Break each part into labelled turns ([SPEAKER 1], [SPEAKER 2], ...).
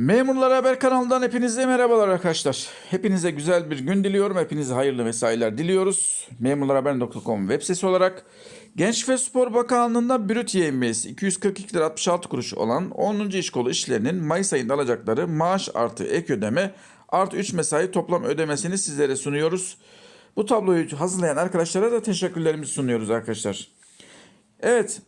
[SPEAKER 1] Memurlar Haber kanalından hepinize merhabalar arkadaşlar. Hepinize güzel bir gün diliyorum. Hepinize hayırlı mesailer diliyoruz. Memurlarhaber.com web sitesi olarak Genç ve Spor Bakanlığı'nda brüt yevmiyesi 242 lira 66 kuruş olan 10. iş kolu işlerinin Mayıs ayında alacakları maaş artı ek ödeme artı 3 mesai toplam ödemesini sizlere sunuyoruz. Bu tabloyu hazırlayan arkadaşlara da teşekkürlerimizi sunuyoruz arkadaşlar. Evet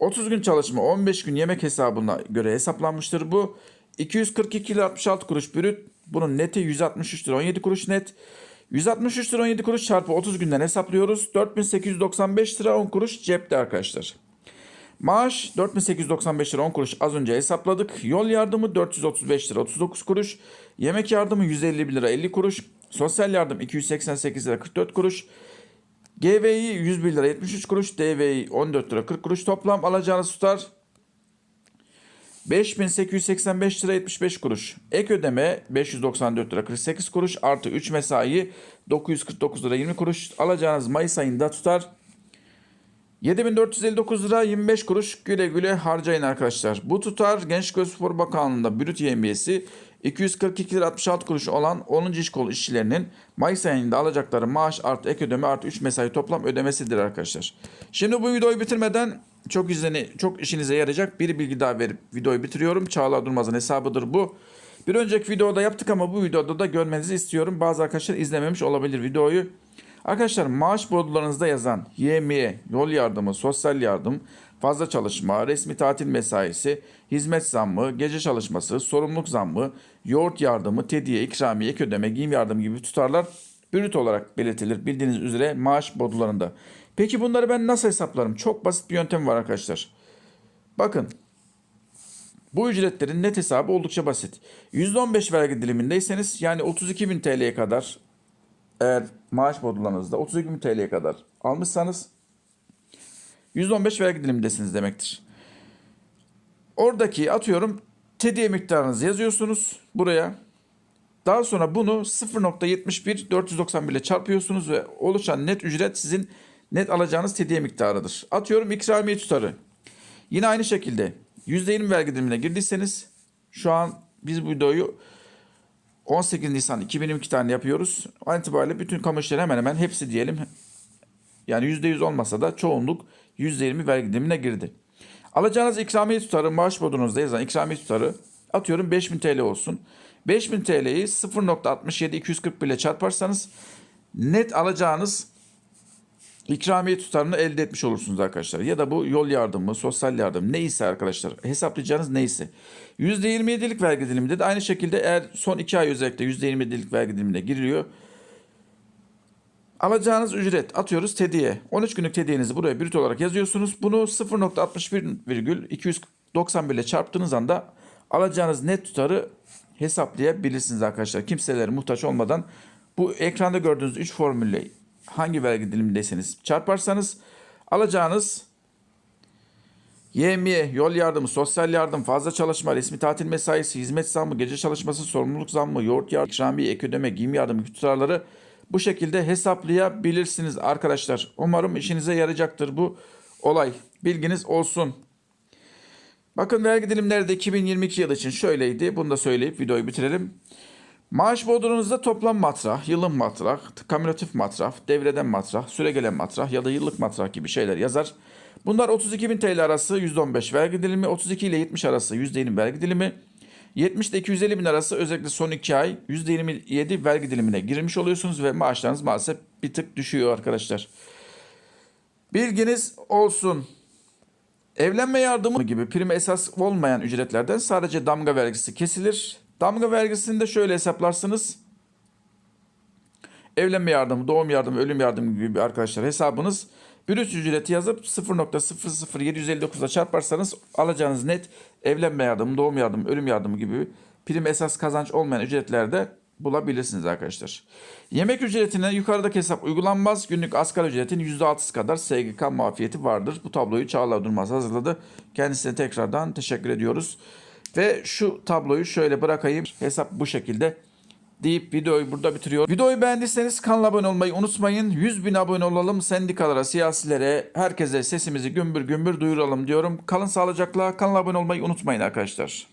[SPEAKER 1] 30 gün çalışma 15 gün yemek hesabına göre hesaplanmıştır bu. 242 lira 66 kuruş brüt. Bunun neti 163 lira 17 kuruş net. 163 lira 17 kuruş çarpı 30 günden hesaplıyoruz. 4895 lira 10 kuruş cepte arkadaşlar. Maaş 4895 lira 10 kuruş az önce hesapladık. Yol yardımı 435 lira 39 kuruş. Yemek yardımı 151 lira 50 kuruş. Sosyal yardım 288 lira 44 kuruş. GVI 101 lira 73 kuruş. DVI 14 lira 40 kuruş. Toplam alacağınız tutar 5885 lira 75 kuruş. Ek ödeme 594 lira 48 kuruş artı 3 mesai 949 lira 20 kuruş. Alacağınız Mayıs ayında tutar 7459 lira 25 kuruş güle güle harcayın arkadaşlar. Bu tutar Gençlik Spor Bakanlığı'nda brüt yemiyesi 242 lira 66 kuruş olan 10. iş kolu işçilerinin Mayıs ayında alacakları maaş artı ek ödeme artı 3 mesai toplam ödemesidir arkadaşlar. Şimdi bu videoyu bitirmeden çok izleni, çok işinize yarayacak bir bilgi daha verip videoyu bitiriyorum. Çağla Durmaz'ın hesabıdır bu. Bir önceki videoda yaptık ama bu videoda da görmenizi istiyorum. Bazı arkadaşlar izlememiş olabilir videoyu. Arkadaşlar maaş bordrolarınızda yazan YMİ, yol yardımı, sosyal yardım, fazla çalışma, resmi tatil mesaisi, hizmet zammı, gece çalışması, sorumluluk zammı, yoğurt yardımı, tediye, ikramiye, ek ödeme, giyim yardımı gibi tutarlar brüt olarak belirtilir bildiğiniz üzere maaş bordrolarında. Peki bunları ben nasıl hesaplarım? Çok basit bir yöntem var arkadaşlar. Bakın bu ücretlerin net hesabı oldukça basit. %15 vergi dilimindeyseniz yani 32.000 TL'ye kadar eğer maaş bodularınızda 32.000 TL'ye kadar almışsanız %15 vergi dilimindesiniz demektir. Oradaki atıyorum tediye miktarınızı yazıyorsunuz buraya. Daha sonra bunu 0.71 491 ile çarpıyorsunuz ve oluşan net ücret sizin net alacağınız tediye miktarıdır. Atıyorum ikramiye tutarı. Yine aynı şekilde %20 vergi dilimine girdiyseniz şu an biz bu videoyu 18 Nisan 2022 tane yapıyoruz. An itibariyle bütün kamu işleri hemen hemen hepsi diyelim. Yani %100 olmasa da çoğunluk %20 vergi dilimine girdi. Alacağınız ikramiye tutarı maaş bodunuzda yazan ikramiye tutarı atıyorum 5000 TL olsun. 5000 TL'yi 0.67 241 ile çarparsanız net alacağınız ikramiye tutarını elde etmiş olursunuz arkadaşlar. Ya da bu yol yardımı, sosyal yardım neyse arkadaşlar hesaplayacağınız neyse. %27'lik vergi diliminde de aynı şekilde eğer son 2 ay özellikle %27'lik vergi dilimine giriliyor. Alacağınız ücret atıyoruz tediye. 13 günlük tediyenizi buraya brüt olarak yazıyorsunuz. Bunu 0.61,291 ile çarptığınız anda alacağınız net tutarı hesaplayabilirsiniz arkadaşlar. Kimselere muhtaç olmadan bu ekranda gördüğünüz 3 formülle hangi vergi dilimindeyseniz çarparsanız alacağınız YMİ, yol yardımı, sosyal yardım, fazla çalışma, resmi tatil mesaisi, hizmet zammı, gece çalışması, sorumluluk zammı, yoğurt yardımı, ikramiye, ek ödeme, giyim yardımı tutarları bu şekilde hesaplayabilirsiniz arkadaşlar. Umarım işinize yarayacaktır bu olay. Bilginiz olsun. Bakın vergi dilimleri de 2022 yılı için şöyleydi. Bunu da söyleyip videoyu bitirelim. Maaş bodrunuzda toplam matrah, yılın matrah, kamülatif matrah, devreden matrah, süregelen matrah ya da yıllık matrah gibi şeyler yazar. Bunlar 32.000 TL arası %15 vergi dilimi, 32 ile 70 arası %20 vergi dilimi, 70 ile 250 bin arası özellikle son 2 ay %27 vergi dilimine girmiş oluyorsunuz ve maaşlarınız maalesef bir tık düşüyor arkadaşlar. Bilginiz olsun. Evlenme yardımı gibi prime esas olmayan ücretlerden sadece damga vergisi kesilir. Damga vergisini de şöyle hesaplarsınız. Evlenme yardımı, doğum yardımı, ölüm yardımı gibi arkadaşlar hesabınız brüt ücreti yazıp 0.00759'a çarparsanız alacağınız net evlenme yardımı, doğum yardımı, ölüm yardımı gibi prim esas kazanç olmayan ücretlerde bulabilirsiniz arkadaşlar. Yemek ücretine yukarıdaki hesap uygulanmaz. Günlük asgari ücretin %6'sı kadar SGK muafiyeti vardır. Bu tabloyu Çağlar Durmaz hazırladı. Kendisine tekrardan teşekkür ediyoruz. Ve şu tabloyu şöyle bırakayım. Hesap bu şekilde deyip videoyu burada bitiriyor. Videoyu beğendiyseniz kanala abone olmayı unutmayın. 100 bin abone olalım. Sendikalara, siyasilere, herkese sesimizi gümbür gümbür duyuralım diyorum. Kalın sağlıcakla kanala abone olmayı unutmayın arkadaşlar.